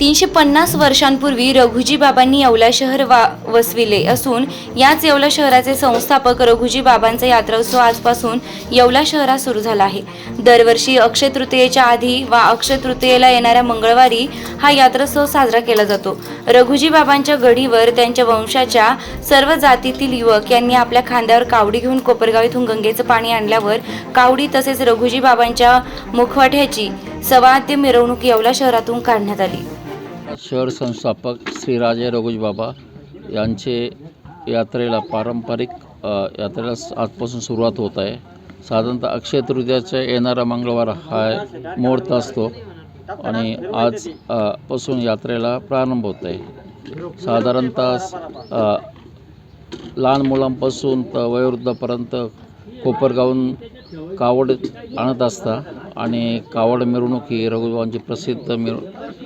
तीनशे पन्नास वर्षांपूर्वी रघुजी बाबांनी येवला शहर वा वसविले असून याच येवला शहराचे संस्थापक रघुजी बाबांचा यात्रोत्सव आजपासून येवला शहरात सुरू झाला आहे. दरवर्षी अक्षय तृतीयेच्या आधी वा अक्षय तृतीयेला येणाऱ्या मंगळवारी हा यात्रोत्सव साजरा केला जातो. रघुजी बाबांच्या गढीवर त्यांच्या वंशाच्या सर्व जातीतील युवक यांनी आपल्या खांद्यावर कावडी घेऊन कोपरगाव इथून गंगेचं पाणी आणल्यावर कावडी तसेच रघुजी बाबांच्या मुखवाट्याची सवाद्य मिरवणूक येवला शहरातून काढण्यात आली. शहर संस्थापक श्री रघुजबाबा बाबा यांचे यात्रेला पारंपरिक यात्रेला आजपासून सुरुवात होत आहे. साधारणतः अक्षय तृतीयाचा येणारा मंगळवार हा मुहूर्त असतो आणि आज पासून यात्रेला प्रारंभ होत आहे. साधारणतः लहान मुलांपासून तर वयोवृद्धापर्यंत कोपरगावून कावड आणत असता. आणि कावड मिरवणूक ही रघुबाबांची प्रसिद्ध मिर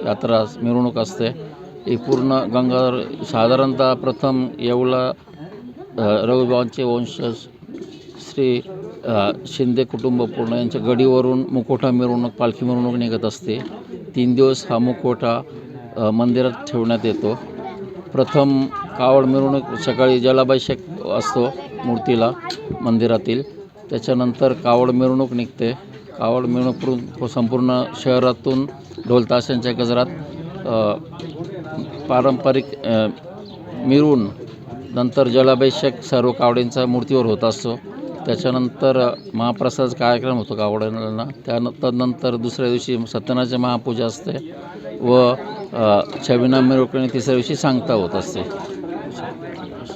यात्रा मिरवणूक असते. ही पूर्ण गंगाधर साधारणतः प्रथम येवला रघुबाबांचे वंशज श्री शिंदे कुटुंब पूर्ण यांच्या गडीवरून मुखोटा मिरवणूक पालखी मिरवणूक निघत असते. तीन दिवस हा मुखोटा मंदिरात ठेवण्यात येतो. प्रथम कावड मिरवणूक सकाळी जलाभिषेक असतो मूर्तीला मंदिरातील. त्याच्यानंतर कावड मिरवणूक निघते. कावड करून व संपूर्ण शहरातून ढोलताशांच्या गजरात पारंपरिक मिरवून नंतर जलाभिषेक सर्व कावडींचा मूर्तीवर होत असतो. त्याच्यानंतर महाप्रसाद कार्यक्रम होतो कावड्यांना त्यानंतर नंतर दुसऱ्या दिवशी सत्यनाची महापूजा असते व छविना छबिना मिरवणुकीने तिसऱ्या दिवशी सांगता होत असते.